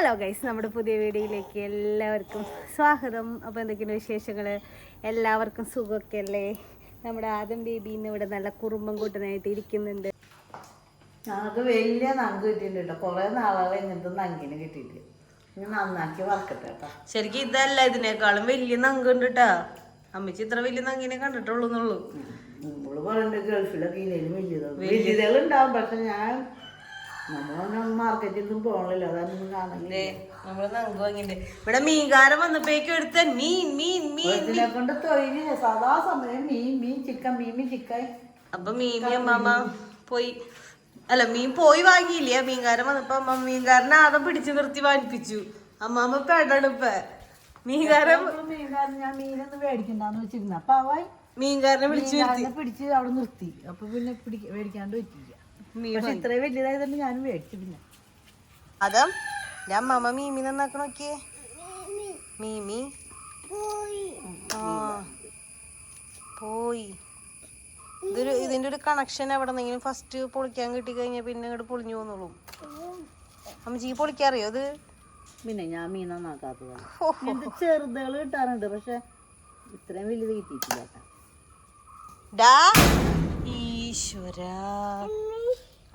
Hello guys നമ്മുടെ പുതിയ വീഡിയോയിലേക്ക് എല്ലാവർക്കും സ്വാഗതം. അപ്പോൾ എന്തൊക്കെയാണ് വിശേഷങ്ങൾ എല്ലാവർക്കും സുഖമൊക്കെ അല്ലേ നമ്മുടെ ആദം ബേബി ഇന്ന് ഇവിടെ നല്ല കുറുമ്പം കൂട്ടനായിട്ട് ഇരിക്കുന്നുണ്ട്. ഞങ്ങൾക്ക് വലിയ നങ്ക് കിട്ടിയിട്ടുണ്ട് കേട്ടോ. കുറേ നാളുകൾ ഇങ്ങനത്തെ നങ്കിന് കിട്ടിയിട്ട്. ഇനി നന്നാക്കി വറക്കട്ടെ കേട്ടോ. ശരിക്കും ഇതല്ല ഇതിനേക്കാളും വലിയ നങ്കുണ്ട് കേട്ടാ. അമ്മച്ചി ഇത്ര വലിയ നങ്കിനെ കണ്ടിട്ടുള്ളൂ എന്നുള്ളൂ. നമ്മൾ പറയുന്നുണ്ട് ഗൾഫിലൊക്കെ ഇല്ലേലും വലിയതാണ് വലിയതുണ്ടാവും പക്ഷെ ഞാൻ നമ്മളൊന്നും മാർക്കറ്റിൽ നിന്നും പോകണില്ല അതൊന്നും കാണുന്നില്ല ദേ, നമ്മൾ നങ്ക് വാങ്ങിണ്ട് ഇവിടെ മീൻകാരൻ വന്നപ്പോഴേക്കും എടുത്ത മീൻ മീൻ മീൻ ഇതിനെ കൊണ്ട് തൊഴിൽ സദാ സമയം മീൻ മീൻ ചിക്കൻ മീൻ മീൻ ചിക്കൻ അപ്പൊ മീൻ അമ്മാമ്മ പോയി. അല്ല മീൻ പോയി വാങ്ങിയില്ല? മീൻകാരൻ വന്നപ്പോ അമ്മ മീൻകാരനെ ആദ്യം പിടിച്ചു നിർത്തി വാങ്ങിപ്പിച്ചു അമ്മാമ്മ പെടണിപ്പ മീൻകാരൻ മീൻകാരൻ ഞാൻ മീനൊന്നും മേടിക്കണ്ടെന്ന് വെച്ചിരുന്നു. അപ്പൊ അവൻ മീൻകാരനെ വിളിച്ചു നിർത്തി. പിടിച്ച് അവിടെ നിർത്തി. അപ്പൊ പിന്നെ പിടിക്ക മേടിക്കാണ്ട് മീൻ പക്ഷെ ഇത്രയും വലിയതായതുകൊണ്ട് ഞാനും മേടിച്ചു പിന്നെ അതാ? ഞാൻ അമ്മാമ്മ മീമി നന്നാക്കണ നോക്കിയേ. മീമി. ആ. പോയി. ഇതൊരു ഇതിന്റെ ഒരു കണക്ഷൻ എവിടെ നിന്നെങ്കിലും ഫസ്റ്റ് പൊളിക്കാൻ കിട്ടി കഴിഞ്ഞാൽ പിന്നെ ഇങ്ങോട്ട് പൊളിഞ്ഞു പോകുന്നുള്ളൂ അമ്മച്ചി പൊളിക്കാറിയോ അത് പിന്നെ ഞാൻ മീൻ നന്നാക്കാത്തതാണ് ചെറുതുകൾ കിട്ടാറുണ്ട് പക്ഷെ ഇത്രയും വലുത് കിട്ടിയിട്ടില്ല ഈശ്വര.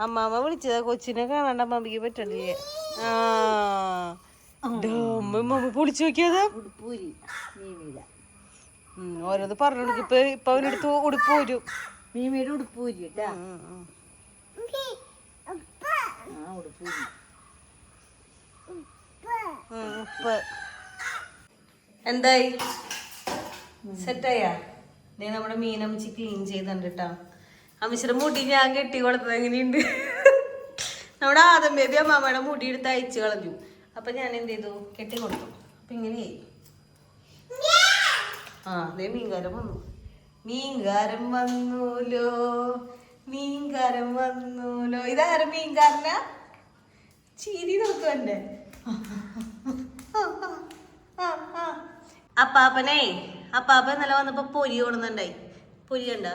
അമ്മാമ്മ വിളിച്ചതാ കൊച്ചിനെ കാണാണ്ട് അമ്മമ്മക്ക് പറ്റണില്ലേ? ആ. അമ്മ പൊളിച്ചു നോക്കിയത്. ഓരോന്ന് പറഞ്ഞു കൊടുക്കും. ഇപ്പൊ ഇപ്പൊ അവനെടുത്ത് ഉടുപ്പ് വരും. മീമിയുടെ ഉടുപ്പ് കേട്ടാ. ആ ഉടുപ്പൂരി. ഉപ്പ്. എന്തായി? സെറ്റായാ? ദേ നമ്മുടെ മീനമ്മച്ചി ക്ലീൻ ചെയ്തിട്ടുണ്ട് കേട്ടാ അമ്മച്ചിയുടെ മുടി ഞാൻ കെട്ടി കൊടുത്തത് എങ്ങനെയുണ്ട്? നമ്മുടെ ആദം ബേബി അമ്മാമ്മയുടെ മുടി എടുത്ത് അയച്ചു കളഞ്ഞു. അപ്പൊ ഞാൻ എന്ത് ചെയ്തു? കെട്ടി കൊടുത്തു. അപ്പൊ ഇങ്ങനെയായി ആ അതേ മീൻകാരം വന്നു. മീൻകാരം വന്നൂലോ? മീൻകാരം വന്നൂലോ? ഇതാരും മീൻകാരന? ചിരി നോക്കും എന്റെ അപ്പാപ്പനെ അപ്പാപ്പ ഇന്നലെ വന്നപ്പോ പൊരി കൊണ്ടുന്നുണ്ടായി പൊരി കണ്ട?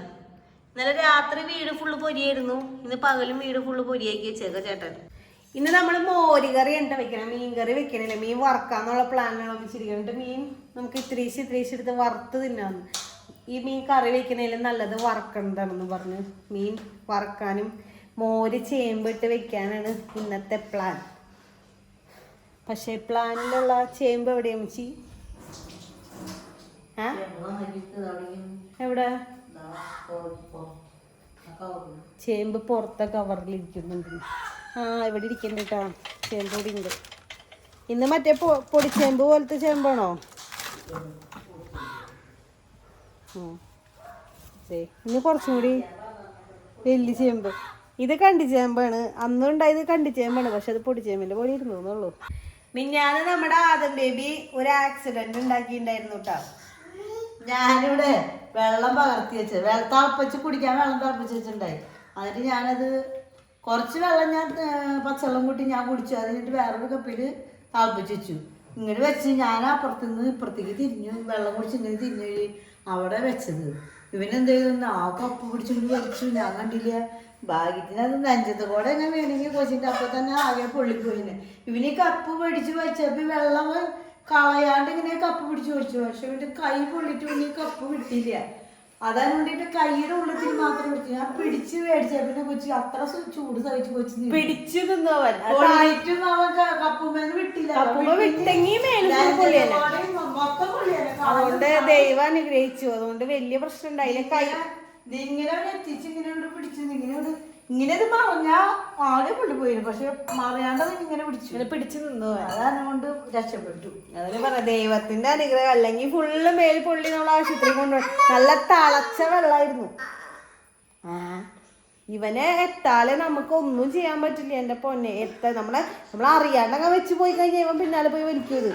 ഇന്നലെ രാത്രി വീട് ഫുള്ള് പൊരിയായിരുന്നു. ഇന്ന് പകലും വീട് ഫുള്ള് പൊരിയാക്കി വെച്ചേക്ക ചേട്ടൻ. ഇന്ന് നമ്മൾ മോരികറി ഉണ്ട് വെക്കണം. മീൻ കറി വെക്കണില്ല? മീൻ വറക്കാന്നുള്ള പ്ലാനാണ് വെച്ചിരിക്കുന്നത് മീൻ നമുക്ക് ഇത്രേശ് ഇത്രേശ് എടുത്ത് വറുത്ത് തിന്നാന്ന് ഈ മീൻ കറി വെക്കണേലും നല്ലത് വറക്കണ്ടാണെന്ന് പറഞ്ഞ് മീൻ വറക്കാനും മോര് ചേമ്പിട്ട് വെക്കാനാണ് ഇന്നത്തെ പ്ലാൻ പക്ഷേ പ്ലാനിലുള്ള ചേമ്പ് എവിടെയാ ചീ എവിടെ? ചേമ്പ് പുറത്തെ കവറിൽ ഇരിക്കുന്നുണ്ട്. ആ ഇവിടെ ഇരിക്കുന്നുണ്ട് കേട്ടോ ചേമ്പ് കൂടി ഉണ്ട്. ഇന്ന് മറ്റേ പൊടിച്ചേമ്പ് പോലത്തെ ചേമ്പാണോ? ഇന്ന് കുറച്ചും കൂടി വലിയ ചേമ്പ്. ഇത് കണ്ടി ചേമ്പാണ്. അന്നും ഉണ്ടായത് കണ്ടി ചേമ്പാണ് പക്ഷെ അത് പൊടിച്ചേമ്പിന്റെ പോലെ ഇരുന്നുള്ളൂ മിന്നാന്ന് നമ്മുടെ ആദം ബേബി ഒരു ആക്സിഡന്റ് ഉണ്ടാക്കിയിട്ടുണ്ടായിരുന്നു കേട്ടോ ഞാനിവിടെ വെള്ളം പകർത്തി വെച്ച് വെള്ളം തിളപ്പിച്ച് കുടിക്കാൻ വെള്ളം തിളപ്പിച്ച് വെച്ചിട്ടുണ്ടായി. എന്നിട്ട് ഞാനത് കുറച്ച് വെള്ളം ഞാൻ പച്ചവെള്ളം കൂട്ടി ഞാൻ കുടിച്ചു. അത് കഴിഞ്ഞിട്ട് വേറൊരു കപ്പിൽ തിളപ്പിച്ച് വെച്ചു. ഇങ്ങനെ വെച്ച് ഞാൻ അപ്പുറത്ത് നിന്ന് ഇപ്പുറത്തേക്ക് തിരിഞ്ഞു. വെള്ളം കുടിച്ച് ഇങ്ങനെ തിരിഞ്ഞു അവിടെ വെച്ചത്. ഇവനെന്ത് ചെയ്തു? ആ കപ്പ് പിടിച്ചുകൊണ്ട് വലിച്ചു. ഞാൻ കണ്ടില്ല ഭാഗ്യത്തിന് അത് നെഞ്ചത്ത് കൂടെ എങ്ങനെ വേണമെങ്കിൽ കൊച്ചിന്റെ അപ്പം തന്നെ ആകെ പൊള്ളിപ്പോയിന്. ഇവന് കപ്പ് പിടിച്ച് വെച്ചപ്പോൾ വെള്ളം കളയാണ്ട് ഇങ്ങനെ കപ്പ് പിടിച്ച് വെച്ചു പക്ഷെ ഇവന്റെ കൈ പൊള്ളിട്ട് ഈ കപ്പ് കിട്ടിയില്ല. അതാണ് വേണ്ടിട്ട് കൈയുടെ ഉള്ളത്തിൽ മാത്രം പിടിച്ചു ഞാൻ പിടിച്ച് മേടിച്ച. പിന്നെ കൊച്ചി അത്ര ചൂട് സഹിച്ചു കൊച്ചു. പിടിച്ചു പൊള്ളിയിട്ടും അവൻ? ക- വിട്ടില്ല. അതുകൊണ്ട് ദൈവം അനുഗ്രഹിച്ചു. അതുകൊണ്ട് വലിയ പ്രശ്നം ഉണ്ടായില്ല. കൈ ഇങ്ങനെ എത്തിച്ച് ഇങ്ങനെ പിടിച്ചു ഇങ്ങനെ ഇവിടെ ഇങ്ങനെ ഇത് മറിഞ്ഞാ ആകെ കൊണ്ടുപോയിരുന്നു. പക്ഷെ മറിയാണ്ടത് ഇങ്ങനെ പിടിച്ചു. ഇങ്ങനെ പിടിച്ചു നിന്നു അതാണ് കൊണ്ട് രക്ഷപ്പെട്ടു. അതിന് പറ ദൈവത്തിന്റെ അനുഗ്രഹം. അല്ലെങ്കിൽ ഫുള്ള് മേൽ പൊള്ളി നമ്മൾ ആശുപത്രി കൊണ്ടുപോയി. നല്ല തളച്ച വെള്ളമായിരുന്നു ആ ഇവനെ എത്താലെ നമുക്ക് ഒന്നും ചെയ്യാൻ പറ്റില്ല. എന്റെ പൊന്നെ എത്ത നമ്മളെ നമ്മൾ അറിയാണ്ടങ്ങ് വെച്ച് പോയി കഴിഞ്ഞാൽ ഇവൻ പിന്നാലെ പോയി വലിക്കും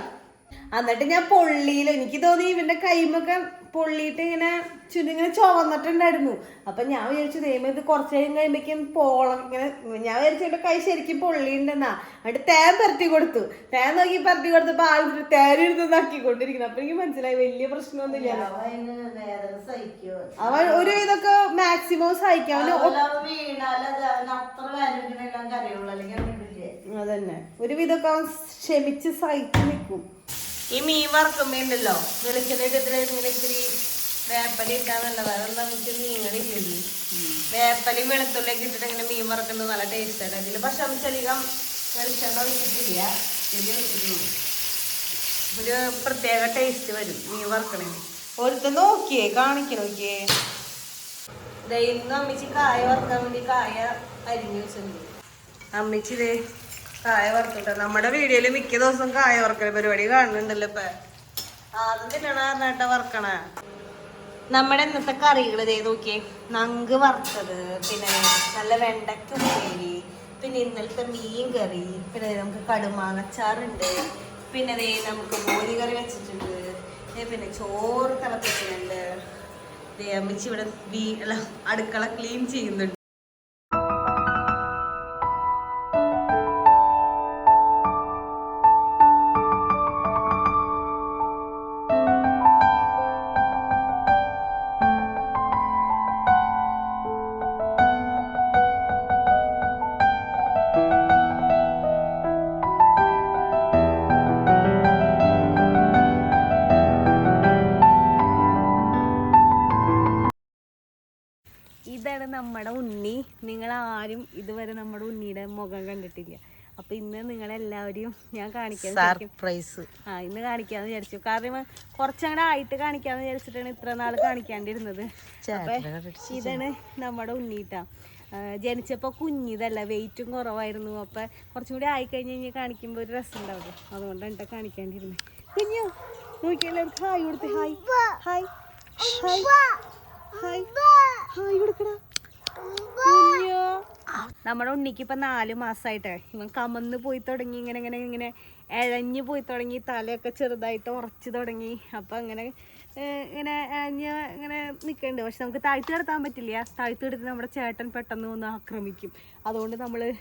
എന്നിട്ട് ഞാൻ പൊള്ളിയിൽ എനിക്ക് തോന്നി ഇവന്റെ കൈമൊക്കെ പൊള്ളിയിട്ട് ഇങ്ങനെ ചുരുങ്ങനെ ചുവന്നിട്ടുണ്ടായിരുന്നു. അപ്പൊ ഞാൻ വിചാരിച്ചു ദൈവം ഇത് കുറച്ച് നേരം കഴിയുമ്പോഴേക്കും പോളം ഇങ്ങനെ ഞാൻ വിചാരിച്ചു എന്റെ കൈ ശരിക്കും പൊള്ളിയിട്ടുണ്ടെന്നാ. എന്നിട്ട് തേൻ പരത്തി കൊടുത്തു. തേൻ നോക്കി പരത്തി കൊടുത്തപ്പോ ആൾ ഇരുന്ന് നക്കിക്കൊണ്ടിരിക്കുന്നു. അപ്പൊ എനിക്ക് മനസ്സിലായി വലിയ പ്രശ്നമൊന്നുമില്ല. അവൻ ഒരു ഇതൊക്കെ മാക്സിമം സഹിക്കാം. അതന്നെ. ഒരു വിധമൊക്കെ അവൻ ക്ഷമിച്ച് സഹിച്ചു നിൽക്കും. ഈ മീൻ വറക്കും ഉണ്ടല്ലോ വെളിച്ചെണ്ണ ഇട്ടിട്ട് ഇങ്ങനെ ഇത്തിരി വേപ്പല ഇട്ടാ നല്ലതാ. അതൊന്നും നമുക്ക് മീനുകളില്ലേ വേപ്പലയും വെളുത്തുള്ളിയൊക്കെ ഇട്ടിട്ട് ഇങ്ങനെ മീൻ വറക്കുന്നത് നല്ല ടേസ്റ്റ് ആണ് ഇതിൽ പക്ഷെ നമുക്ക് അധികം വെളിച്ചെണ്ണ വെച്ചിട്ടില്ല ഇത് വെച്ചിട്ടുള്ളൂ ഒരു പ്രത്യേക ടേസ്റ്റ് വരും മീൻ വറക്കണേ ഒരുത്ത നോക്കിയേ കാണിക്ക നോക്കിയേ? ദൈവം അമ്മച്ചി കായ വറക്കാൻ വേണ്ടി കായ അരിഞ്ഞു വെച്ചിട്ടുണ്ട്. അമ്മച്ചി ഇതേ കായ വറുത്തിട്ട്? നമ്മുടെ വീഡിയോയിൽ മിക്ക ദിവസം കായ വറുക്കൽ പരിപാടി കാണുന്നുണ്ടല്ലോ ഇപ്പൊ. ആദ്യം തിന്നണ പറഞ്ഞിട്ട് വറക്കണ. നമ്മുടെ ഇന്നത്തെ കറികൾ ഇതേ നോക്കിയേ. നങ്ക് വറുത്തത് പിന്നെ നല്ല വെണ്ടയ്ക്ക ഉപ്പേരി പിന്നെ ഇന്നലത്തെ മീൻ കറി പിന്നെ നമുക്ക് കടുമാങ്ങച്ചാറുണ്ട് പിന്നെ ദേ നമുക്ക് മോരി കറി വെച്ചിട്ടുണ്ട് പിന്നെ ചോറ് തിളപ്പിച്ചിട്ടുണ്ട് അമ്മച്ചി ഇവിടെ അടുക്കള ക്ലീൻ ചെയ്യുന്നുണ്ട്. ഇതാണ് നമ്മുടെ ഉണ്ണി നിങ്ങൾ ആരും ഇതുവരെ നമ്മുടെ ഉണ്ണിയുടെ മുഖം കണ്ടിട്ടില്ല. അപ്പൊ ഇന്ന് നിങ്ങളെല്ലാവരെയും ഞാൻ കാണിക്കാൻ. സർപ്രൈസ്. ആ ഇന്ന് കാണിക്കാന്ന് വിചാരിച്ചു. കാരണം കുറച്ചങ്ങനെ ആയിട്ട് കാണിക്കാന്ന് വിചാരിച്ചിട്ടാണ് ഇത്ര നാൾ കാണിക്കാണ്ടിരുന്നത്. അപ്പൊ ഇതാണ് നമ്മുടെ ഉണ്ണീട്ട. ജനിച്ചപ്പോൾ ജനിച്ചപ്പോ കുഞ്ഞിതല്ല വെയിറ്റും കുറവായിരുന്നു. അപ്പൊ കുറച്ചും കൂടി ആയി കഴിഞ്ഞ് കഴിഞ്ഞാൽ കാണിക്കുമ്പോൾ ഒരു രസം ഉണ്ടാവും അതുകൊണ്ടാണ് കേട്ടോ കാണിക്കാണ്ടിരുന്നത് കുഞ്ഞു നോക്കിയല്ലോ ഹായ് കൊടുത്ത്. Hi. Hi. Hi. Hi. Hi കൊടുക്കടാ. നമ്മുടെ ഉണ്ണിക്ക് ഇപ്പൊ നാല് മാസമായിട്ട് ഇവൻ കമന്ന് പോയി തുടങ്ങി ഇങ്ങനെ ഇങ്ങനെ ഇങ്ങനെ ഇഴഞ്ഞു പോയി തുടങ്ങി തലയൊക്കെ ചെറുതായിട്ട് ഉറച്ചു തുടങ്ങി. അപ്പൊ അങ്ങനെ ഇങ്ങനെ എഴഞ്ഞ് ഇങ്ങനെ നിൽക്കുന്നുണ്ട് പക്ഷെ നമുക്ക് താഴ്ത്തി കിടത്താൻ പറ്റില്ല. താഴ്ത്തി കിടത്തി നമ്മുടെ ചേട്ടൻ പെട്ടെന്ന് ഒന്ന് ആക്രമിക്കും. അതുകൊണ്ട് നമ്മൾ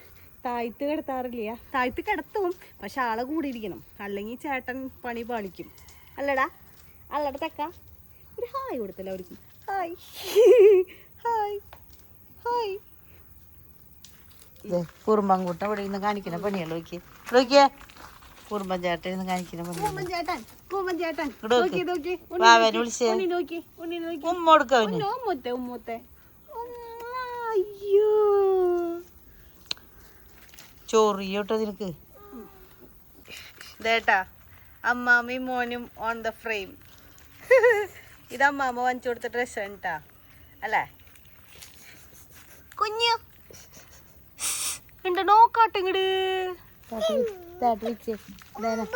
താഴ്ത്തി കിടത്താറില്ല. താഴ്ത്തി കിടത്തും പക്ഷെ ആളെ കൂടിയിരിക്കണം. അല്ലെങ്കിൽ ചേട്ടൻ പണി പാളിക്കും. അല്ലടാ അല്ലട തക്ക. ഒരു ഹായ് കൊടുത്തല്ലോ അവർക്ക്. ഹായ്. ഹായ്. ഹായ്. കുറുമ്പൻകൂട്ട ഇവിടെ ഇരുന്ന് കാണിക്കുന്ന പണിയല്ലോ നോക്കിയേ നോക്കിയേ കുറുമ്പൻ ചേട്ടൻ ഇരുന്ന് കാണിക്കുന്ന പണി കൂമ്പൻ ചേട്ടൻ കൂമ്പൻ ചേട്ടൻ ഇങ്ങോട്ട് നോക്കി നോക്കി വിളിച്ചേ. ഉമ്മ കൊടുക്കവന് ചോറിയോട്ടോ നിനക്ക്. ഇതേട്ടാ അമ്മാമ്മയും മോനും ഓൺ ദ ഫ്രെയിം ഇത് അമ്മാമ്മ വാങ്ങിച്ചു കൊടുത്ത ഡ്രസ്സാണ് കേട്ടാ അല്ലേ കുഞ്ഞു ഉണ്ട് നോക്കാട്ടെ ഇങ്ങട്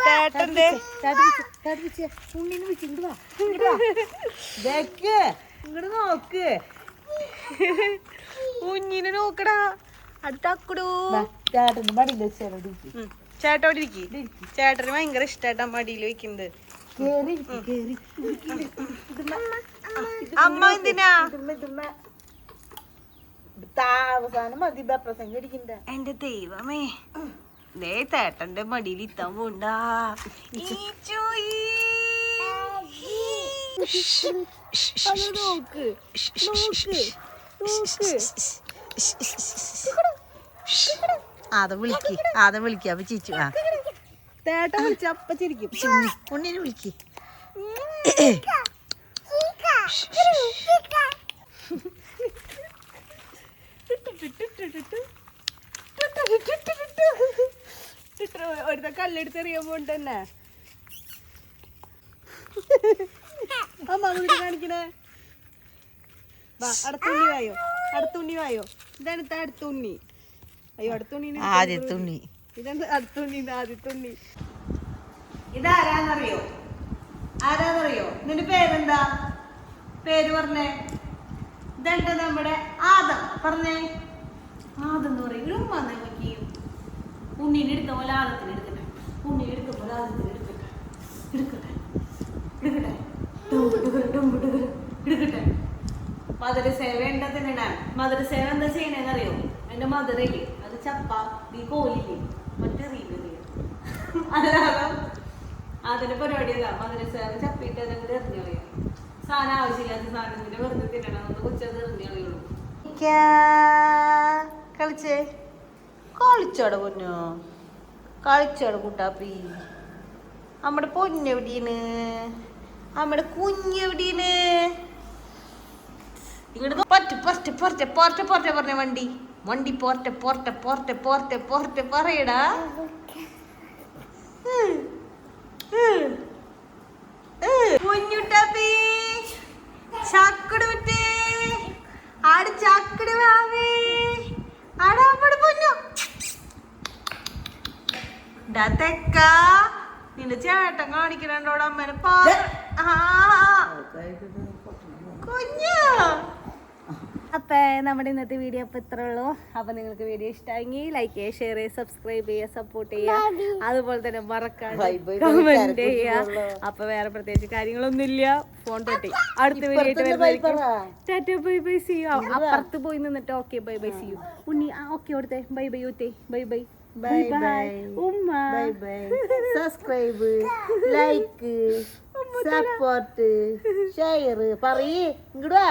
ചേട്ടന്റെ ഇങ്ങട് നോക്ക് കുഞ്ഞിനെ നോക്കടാ അടുത്താക്കടൂ ചേട്ടന്റെ മടിയിൽ അവിടെ ഇരിക്കി ചേട്ടന് ഭയങ്കര ഇഷ്ടായിട്ടാ മടിയിൽ വെക്കുന്നത് അമ്മ എന്തിനാ അവസാനം മതി പ്രസംഗം അടിക്കണ്ട എന്റെ ദൈവമേ ദേ തേട്ടന്റെ മടിയിൽ ഇത്താൻ പോണ്ടാ നോക്ക് നോക്ക് നോക്ക് ആദം വിളിക്ക് ആദം വിളിക്ക അപ്പൊ ചിച്ചു ആ ചേട്ടൻ വിളിച്ച അപ്പ ചിരിക്കും ഉണ്ണി- ഉണ്ണിനെ വിളിക്ക് ഒരുത്ത കല്ലെടുത്തെറിയാൻ പോണ്ട് തന്നെ. അമ്മ അങ്ങോട്ട് കാണിക്കണേ. അടുത്തുണ്ണി വായോ അടുത്തുണ്ണി വായോ. ഇതാണ് അടുത്തുണ്ണി. അയ്യോ അടുത്തുണ്ണി ആദ്യത്തുണ്ണി ഇതെന്ത് അടുത്തുണ്ണി ആദ്യത്തുണ്ണി ഇതാരാന്നറിയോ? ആരാന്നറിയോ? നിന്റെ പേരെന്താ? പേര് പറഞ്ഞേ. ഇതെന്താ നമ്മുടെ ആദം. പറഞ്ഞേ. ആദം എന്ന് പറയും. ഒരു ഉമ്മ നമുക്ക് ഉണ്ണീനെ എടുത്ത പോലെ ആദത്തിന് എടുക്കട്ടെ. ഉണ്ണീനെ എടുത്ത പോലെ ആദത്തിന് എടുക്കട്ടെ. എടുക്കട്ടെ. എടുക്കട്ടെ. എന്താ മധുര എടുക്കട്ടെ മധുരസേവ എന്താ ചെയ്യണേന്ന് അറിയോ എന്റെ മധുരയില്ലേ അത് ചപ്പാത്തി കോലില്ലേ? മറ്റേ റീലില്ലേ അല്ലാതെ അതിന്റെ പരിപാടി അല്ല മധുരസേവ ചപ്പിട്ട് അതങ്ങോട്ട് എറിഞ്ഞു കളയാം. സാധനം ആവശ്യമില്ലാത്ത സാധനത്തിന്റെ വെറുതെ തിന്നണം. ഒന്ന് കൊച്ചത് എറിഞ്ഞു കളയുള്ളൂ. കളിച്ചേ? കളിച്ചോടെ പൊന്നു? കളിച്ചോട കുട്ടാപ്പി. നമ്മുടെ പൊന്നെവിടീന് നമ്മുടെ കുഞ്ഞെവിടീന് ഇങ്ങോട്ട് പൊറത്തെ പൊറത്തെ പൊറത്തെ പൊറത്തെ പൊറത്തെ പറഞ്ഞ വണ്ടി. വണ്ടി പോർട്ട പോർട്ട പോർട്ട പോർട്ട പോർട്ടെ പറയടാ. കുഞ്ഞുട്ടാപ്പി ചക്കട് വിട്ടേ. ആട് ചക്കട് വാവേ ആടാ അമ്മടെ പൊന്നു തെക്ക. നിന്റെ ചേട്ടൻ കാണിക്കണോട് അമ്മേനെ. കുഞ്ഞാ. അപ്പൊ നമ്മുടെ ഇന്നത്തെ വീഡിയോ അപ്പൊ ഇത്ര ഉള്ളൂ. അപ്പൊ നിങ്ങൾക്ക് വീഡിയോ ഇഷ്ടമെങ്കിൽ ലൈക്ക് ചെയ്യുക ഷെയർ ചെയ്യുക സബ്സ്ക്രൈബ് ചെയ്യുക സപ്പോർട്ട് ചെയ്യുക. അതുപോലെ തന്നെ bye, കമന്റ്. ചെയ്യുക. അപ്പൊ വേറെ പ്രത്യേകിച്ച് കാര്യങ്ങളൊന്നും ഇല്ല ഫോൺ തൊട്ടി. അടുത്ത video bye bye see you അപ്പുറത്ത് പോയി നിന്നിട്ട് okay bye bye see you Unni ആ ഓക്കെ അവിടുത്തെ ബൈ ബൈ ഊത്തേ ബൈ ബൈ ബൈ ബൈ ഉമ്മ bye bye subscribe like support share പറയേ. ഇങ്ങോട്ട്